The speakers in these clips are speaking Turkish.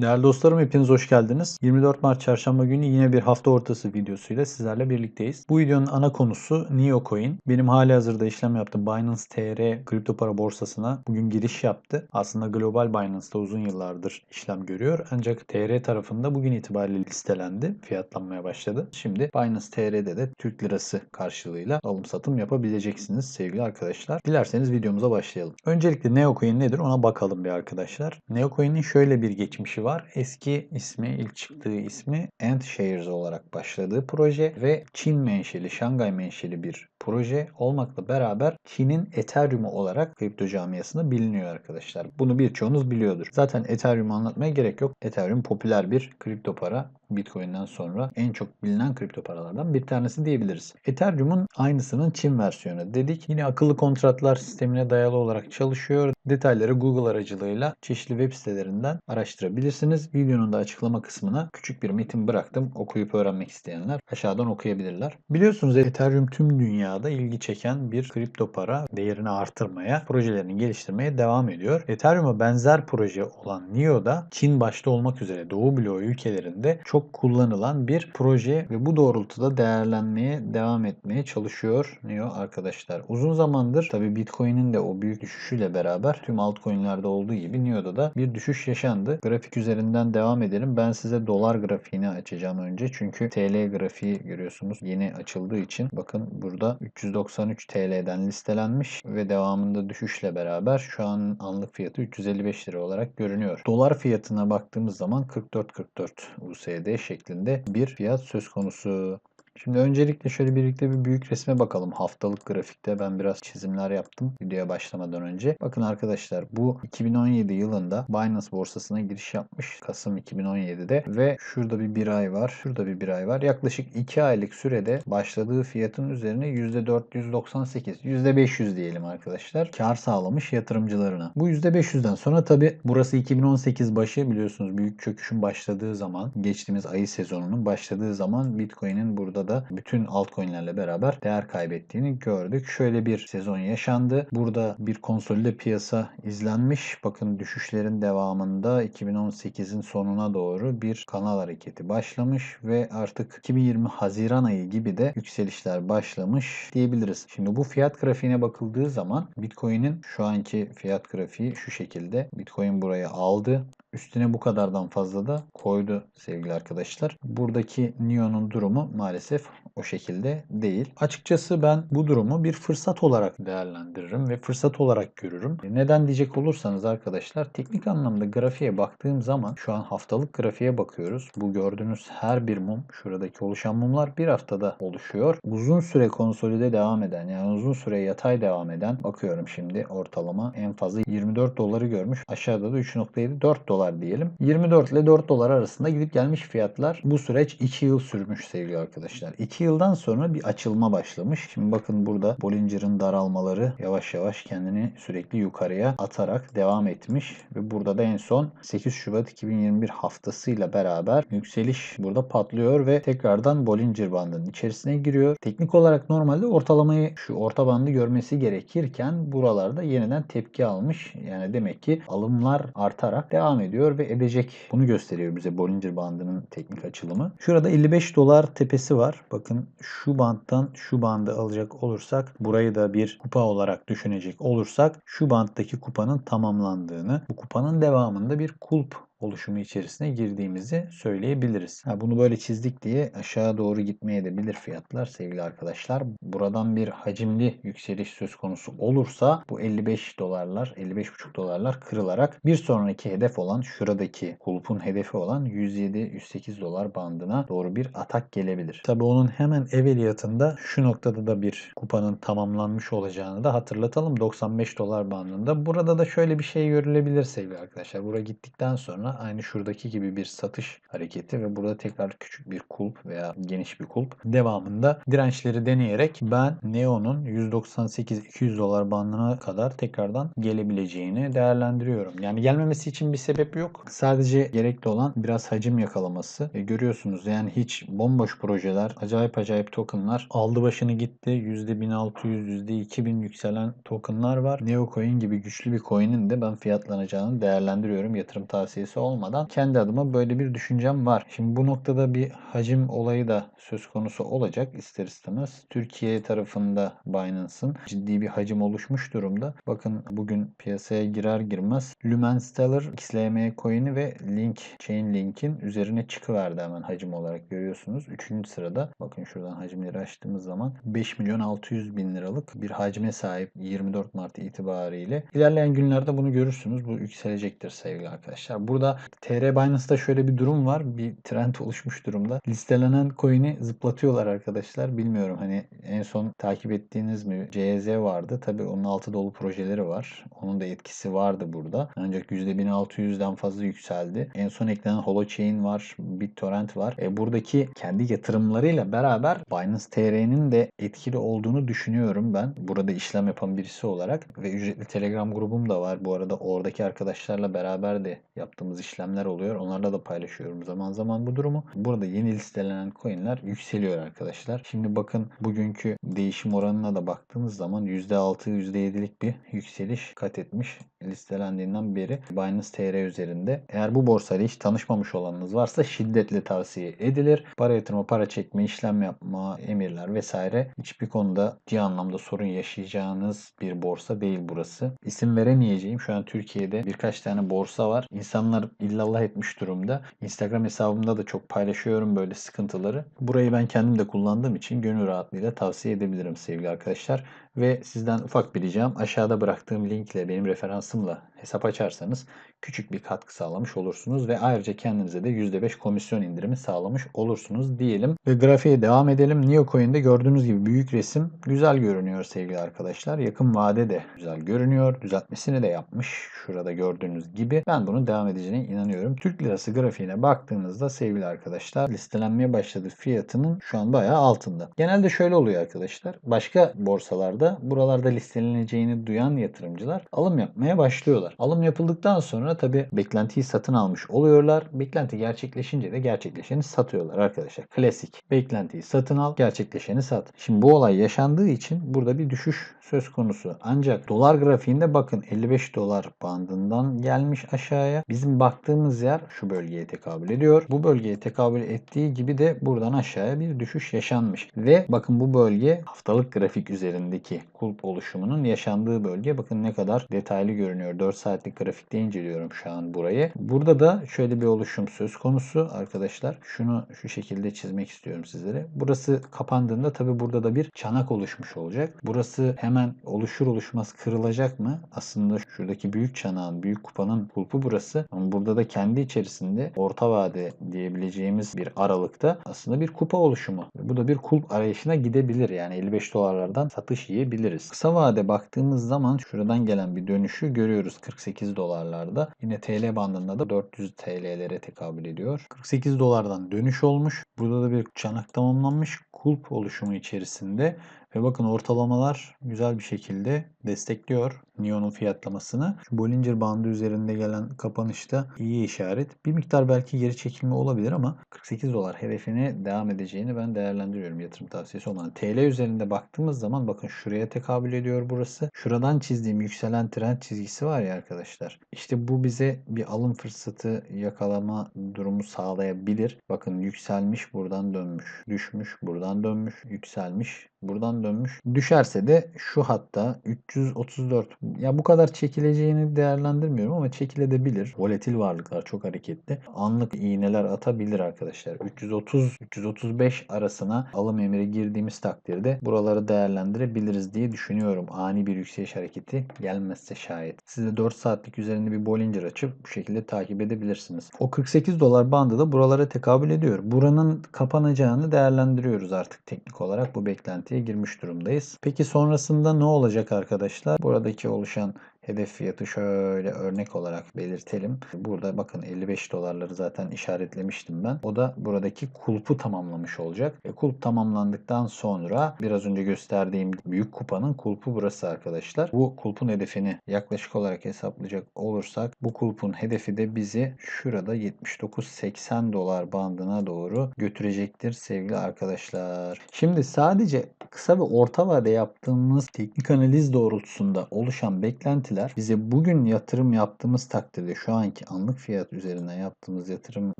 Değerli dostlarım hepiniz hoş geldiniz. 24 Mart Çarşamba günü yine bir hafta ortası videosuyla sizlerle birlikteyiz. Bu videonun ana konusu NeoCoin. Benim hali hazırda işlem yaptığım Binance TR kripto para borsasına bugün giriş yaptı. Aslında global Binance'da uzun yıllardır işlem görüyor. Ancak TR tarafında bugün itibariyle listelendi. Fiyatlanmaya başladı. Şimdi Binance TR'de de Türk Lirası karşılığıyla alım satım yapabileceksiniz sevgili arkadaşlar. Dilerseniz videomuza başlayalım. Öncelikle NeoCoin nedir ona bakalım bir arkadaşlar. NeoCoin'in şöyle bir geçmişi var. Eski ismi, ilk çıktığı ismi Ant Shares olarak başladığı proje ve Çin menşeli, Şangay menşeli bir proje olmakla beraber Çin'in Ethereum'u olarak kripto camiasında biliniyor arkadaşlar. Bunu birçoğunuz biliyordur. Zaten Ethereum'u anlatmaya gerek yok. Ethereum popüler bir kripto para. Bitcoin'den sonra en çok bilinen kripto paralardan bir tanesi diyebiliriz. Ethereum'un aynısının Çin versiyonu dedik. Yine akıllı kontratlar sistemine dayalı olarak çalışıyor. Detayları Google aracılığıyla çeşitli web sitelerinden araştırabilirsiniz. Videonun da açıklama kısmına küçük bir metin bıraktım. Okuyup öğrenmek isteyenler aşağıdan okuyabilirler. Biliyorsunuz Ethereum tüm dünyada ilgi çeken bir kripto para değerini artırmaya, projelerini geliştirmeye devam ediyor. Ethereum'a benzer proje olan NIO da Çin başta olmak üzere Doğu bloğu ülkelerinde çok kullanılan bir proje ve bu doğrultuda değerlenmeye devam etmeye çalışıyor NIO arkadaşlar. Uzun zamandır tabi Bitcoin'in de o büyük düşüşüyle beraber tüm altcoin'lerde olduğu gibi NIO'da da bir düşüş yaşandı. Grafik üzerinden devam edelim. Ben size dolar grafiğini açacağım önce. Çünkü TL grafiği görüyorsunuz yeni açıldığı için bakın burada 393 TL'den listelenmiş ve devamında düşüşle beraber şu an anlık fiyatı 355 lira olarak görünüyor. Dolar fiyatına baktığımız zaman 44.44 USD şeklinde bir fiyat söz konusu. Şimdi öncelikle şöyle birlikte bir büyük resme bakalım. Haftalık grafikte ben biraz çizimler yaptım videoya başlamadan önce. Bakın arkadaşlar bu 2017 yılında Binance borsasına giriş yapmış Kasım 2017'de ve şurada bir bir ay var. Şurada bir bir ay var. Yaklaşık 2 aylık sürede başladığı fiyatın üzerine %498, %500 diyelim arkadaşlar. Kar sağlamış yatırımcılarına. Bu %500'den sonra tabi burası 2018 başı biliyorsunuz büyük çöküşün başladığı zaman geçtiğimiz ayı sezonunun başladığı zaman Bitcoin'in burada da bütün altcoin'lerle beraber değer kaybettiğini gördük. Şöyle bir sezon yaşandı. Burada bir konsolide piyasa izlenmiş. Bakın düşüşlerin devamında 2018'in sonuna doğru bir kanal hareketi başlamış ve artık 2020 Haziran ayı gibi de yükselişler başlamış diyebiliriz. Şimdi bu fiyat grafiğine bakıldığı zaman Bitcoin'in şu anki fiyat grafiği şu şekilde. Bitcoin buraya aldı. Üstüne bu kadardan fazla da koydu sevgili arkadaşlar. Buradaki Neo'nun durumu maalesef o şekilde değil. Açıkçası ben bu durumu bir fırsat olarak değerlendiririm ve fırsat olarak görürüm. Neden diyecek olursanız arkadaşlar teknik anlamda grafiğe baktığım zaman şu an haftalık grafiğe bakıyoruz. Bu gördüğünüz her bir mum şuradaki oluşan mumlar bir haftada oluşuyor. Uzun süre konsolide devam eden yani uzun süre yatay devam eden bakıyorum şimdi ortalama en fazla 24 doları görmüş. Aşağıda da 3.7 4 dolar diyelim. 24 ile 4 dolar arasında gidip gelmiş fiyatlar. Bu süreç 2 yıl sürmüş sevgili arkadaşlar. 2 yıldan sonra bir açılma başlamış. Şimdi bakın burada Bollinger'ın daralmaları yavaş yavaş kendini sürekli yukarıya atarak devam etmiş ve burada da en son 8 Şubat 2021 haftasıyla beraber yükseliş burada patlıyor ve tekrardan Bollinger bandının içerisine giriyor. Teknik olarak normalde ortalamayı şu orta bandı görmesi gerekirken buralarda yeniden tepki almış. Yani demek ki alımlar artarak devam ediyor ve edecek. Bunu gösteriyor bize Bollinger bandının teknik açılımı. Şurada 55 dolar tepesi var. Bakın şu banttan şu bandı alacak olursak burayı da bir kupa olarak düşünecek olursak şu banttaki kupanın tamamlandığını, bu kupanın devamında bir kulp oluşumu içerisine girdiğimizi söyleyebiliriz. Ha, bunu böyle çizdik diye aşağı doğru gitmeye de bilir fiyatlar sevgili arkadaşlar. Buradan bir hacimli yükseliş söz konusu olursa bu 55 dolarlar 55,5 dolarlar kırılarak bir sonraki hedef olan şuradaki kulpun hedefi olan 107-108 dolar bandına doğru bir atak gelebilir. Tabi onun hemen evveliyatında şu noktada da bir kupanın tamamlanmış olacağını da hatırlatalım. 95 dolar bandında. Burada da şöyle bir şey görülebilir sevgili arkadaşlar. Buraya gittikten sonra aynı şuradaki gibi bir satış hareketi ve burada tekrar küçük bir kulp veya geniş bir kulp. Devamında dirençleri deneyerek ben Neo'nun 198-200 dolar bandına kadar tekrardan gelebileceğini değerlendiriyorum. Yani gelmemesi için bir sebep yok. Sadece gerekli olan biraz hacim yakalaması. E, görüyorsunuz yani hiç bomboş projeler, acayip acayip tokenlar aldı başını gitti. %1600, %2000 yükselen tokenlar var. Neocoin gibi güçlü bir coin'in de ben fiyatlanacağını değerlendiriyorum. Yatırım tavsiyesi olmadan kendi adıma böyle bir düşüncem var. Şimdi bu noktada bir hacim olayı da söz konusu olacak ister istemez. Türkiye tarafında Binance'ın ciddi bir hacim oluşmuş durumda. Bakın bugün piyasaya girer girmez Lumen Stellar XLM coin'i ve Link Chain Link'in üzerine çıkıverdi hemen hacim olarak görüyorsunuz. Üçüncü sırada bakın şuradan hacimleri açtığımız zaman 5 milyon 600 bin liralık bir hacme sahip 24 Mart itibariyle. İlerleyen günlerde bunu görürsünüz. Bu yükselecektir sevgili arkadaşlar. Burada TR Binance'da şöyle bir durum var. Bir trend oluşmuş durumda. Listelenen coin'i zıplatıyorlar arkadaşlar. Bilmiyorum hani en son takip ettiğiniz mi? CZ vardı. Tabii onun altı dolu projeleri var. Onun da etkisi vardı burada. Ancak %1600'den fazla yükseldi. En son eklenen Holochain var. BitTorrent var. E, buradaki kendi yatırımlarıyla beraber Binance TR'nin de etkili olduğunu düşünüyorum ben. Burada işlem yapan birisi olarak ve ücretli Telegram grubum da var. Bu arada oradaki arkadaşlarla beraber de yaptığımız işlemler oluyor. Onlarla da paylaşıyorum zaman zaman bu durumu. Burada yeni listelenen coinler yükseliyor arkadaşlar. Şimdi bakın bugünkü değişim oranına da baktığımız zaman %6 %7'lik bir yükseliş kat etmiş listelendiğinden beri Binance TR üzerinde. Eğer bu borsayla hiç tanışmamış olanınız varsa şiddetle tavsiye edilir. Para yatırma, para çekme, işlem yapma, emirler vesaire hiçbir konuda ciddi anlamda sorun yaşayacağınız bir borsa değil burası. İsim veremeyeceğim. Şu an Türkiye'de birkaç tane borsa var. İnsanlar illallah etmiş durumda. Instagram hesabımda da çok paylaşıyorum böyle sıkıntıları. Burayı ben kendim de kullandığım için gönül rahatlığıyla tavsiye edebilirim sevgili arkadaşlar. Ve sizden ufak bir ricam aşağıda bıraktığım linkle benim referansımla hesap açarsanız küçük bir katkı sağlamış olursunuz ve ayrıca kendinize de %5 komisyon indirimi sağlamış olursunuz diyelim. Ve grafiğe devam edelim. Neocoin'de gördüğünüz gibi büyük resim güzel görünüyor sevgili arkadaşlar. Yakın vade de güzel görünüyor. Düzeltmesini de yapmış. Şurada gördüğünüz gibi. Ben bunun devam edeceğine inanıyorum. Türk lirası grafiğine baktığınızda sevgili arkadaşlar listelenmeye başladığı fiyatının şu an bayağı altında. Genelde şöyle oluyor arkadaşlar. Başka borsalarda buralarda listeleneceğini duyan yatırımcılar alım yapmaya başlıyorlar. Alım yapıldıktan sonra tabi beklentiyi satın almış oluyorlar. Beklenti gerçekleşince de gerçekleşeni satıyorlar arkadaşlar. Klasik. Beklentiyi satın al, gerçekleşeni sat. Şimdi bu olay yaşandığı için burada bir düşüş söz konusu. Ancak dolar grafiğinde bakın 55 dolar bandından gelmiş aşağıya. Bizim baktığımız yer şu bölgeye tekabül ediyor. Bu bölgeye tekabül ettiği gibi de buradan aşağıya bir düşüş yaşanmış. Ve bakın bu bölge haftalık grafik üzerindeki kulp oluşumunun yaşandığı bölge. Bakın ne kadar detaylı görünüyor. 4 saatlik grafikte inceliyorum şu an burayı. Burada da şöyle bir oluşum söz konusu arkadaşlar. Şunu şu şekilde çizmek istiyorum sizlere. Burası kapandığında tabi burada da bir çanak oluşmuş olacak. Burası hemen oluşur oluşmaz kırılacak mı? Aslında şuradaki büyük çanağın, büyük kupanın kulpu burası. Ama burada da kendi içerisinde orta vade diyebileceğimiz bir aralıkta aslında bir kupa oluşumu. Bu da bir kulp arayışına gidebilir. Yani 55 dolarlardan satış yiyebiliriz. Kısa vade baktığımız zaman şuradan gelen bir dönüşü görüyoruz 48 dolarlarda. Yine TL bandında da 400 TL'lere tekabül ediyor. 48 dolardan dönüş olmuş. Burada da bir çanak tamamlanmış kulp oluşumu içerisinde ve bakın ortalamalar güzel bir şekilde destekliyor Neon'un fiyatlamasını. Şu Bollinger bandı üzerinde gelen kapanışta iyi işaret. Bir miktar belki geri çekilme olabilir ama 48 dolar hedefine devam edeceğini ben değerlendiriyorum yatırım tavsiyesi olan. TL üzerinde baktığımız zaman bakın şuraya tekabül ediyor burası. Şuradan çizdiğim yükselen trend çizgisi var ya arkadaşlar. İşte bu bize bir alım fırsatı yakalama durumu sağlayabilir. Bakın yükselmiş buradan dönmüş. Düşmüş buradan dönmüş. Yükselmiş buradan dönmüş. Düşerse de şu hatta 334 ya bu kadar çekileceğini değerlendirmiyorum ama çekilebilir. Volatil varlıklar çok hareketli. Anlık iğneler atabilir arkadaşlar. 330 335 arasına alım emri girdiğimiz takdirde buraları değerlendirebiliriz diye düşünüyorum. Ani bir yükseliş hareketi gelmezse şayet. Siz de 4 saatlik üzerinde bir Bollinger açıp bu şekilde takip edebilirsiniz. O 48 dolar bandı da buralara tekabül ediyor. Buranın kapanacağını değerlendiriyoruz artık teknik olarak bu beklentiye girmiş durumdayız. Peki sonrasında ne olacak arkadaşlar? Buradaki oluşan hedef fiyatı şöyle örnek olarak belirtelim. Burada bakın 55 dolarları zaten işaretlemiştim ben. O da buradaki kulpu tamamlamış olacak. E, kulp tamamlandıktan sonra biraz önce gösterdiğim büyük kupanın kulpu burası arkadaşlar. Bu kulpun hedefini yaklaşık olarak hesaplayacak olursak bu kulpun hedefi de bizi şurada 79-80 dolar bandına doğru götürecektir sevgili arkadaşlar. Şimdi sadece kısa ve orta vade yaptığımız teknik analiz doğrultusunda oluşan beklenti beklentiler bize bugün yatırım yaptığımız takdirde şu anki anlık fiyat üzerinden yaptığımız yatırım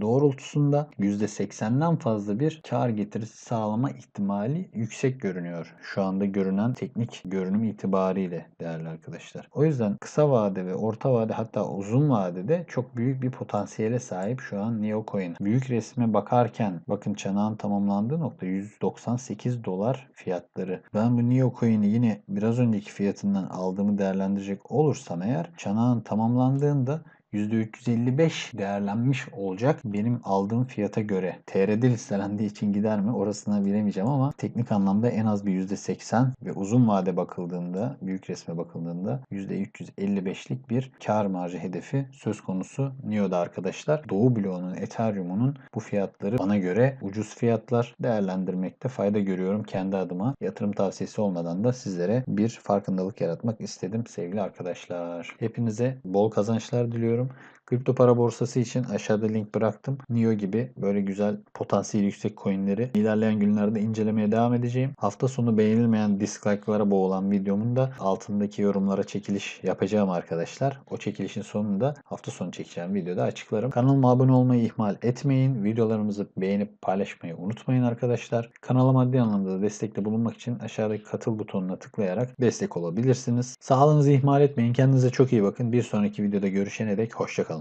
doğrultusunda %80'den fazla bir kar getirisi sağlama ihtimali yüksek görünüyor. Şu anda görünen teknik görünüm itibariyle değerli arkadaşlar. O yüzden kısa vade ve orta vade hatta uzun vadede çok büyük bir potansiyele sahip şu an Neocoin. Büyük resme bakarken bakın çanağın tamamlandığı nokta 198 dolar fiyatları. Ben bu Neocoin'i yine biraz önceki fiyatından aldığımı değerlendirecek olursam eğer çanağın tamamlandığında %355 değerlenmiş olacak benim aldığım fiyata göre. TR'de listelendiği için gider mi orasını bilemeyeceğim ama teknik anlamda en az bir %80 ve uzun vade bakıldığında, büyük resme bakıldığında %355'lik bir kar marjı hedefi söz konusu NIO'da arkadaşlar. Doğu bloğunun, Ethereum'unun bu fiyatları bana göre ucuz fiyatlar değerlendirmekte fayda görüyorum kendi adıma. Yatırım tavsiyesi olmadan da sizlere bir farkındalık yaratmak istedim sevgili arkadaşlar. Hepinize bol kazançlar diliyorum. düşünüyorum. Kripto para borsası için aşağıda link bıraktım. NIO gibi böyle güzel potansiyeli yüksek coinleri ilerleyen günlerde incelemeye devam edeceğim. Hafta sonu beğenilmeyen dislike'lara boğulan videomun da altındaki yorumlara çekiliş yapacağım arkadaşlar. O çekilişin sonunda hafta sonu çekeceğim videoda açıklarım. Kanalıma abone olmayı ihmal etmeyin. Videolarımızı beğenip paylaşmayı unutmayın arkadaşlar. Kanala maddi anlamda da destekte bulunmak için aşağıdaki katıl butonuna tıklayarak destek olabilirsiniz. Sağlığınızı ihmal etmeyin. Kendinize çok iyi bakın. Bir sonraki videoda görüşene dek hoşçakalın.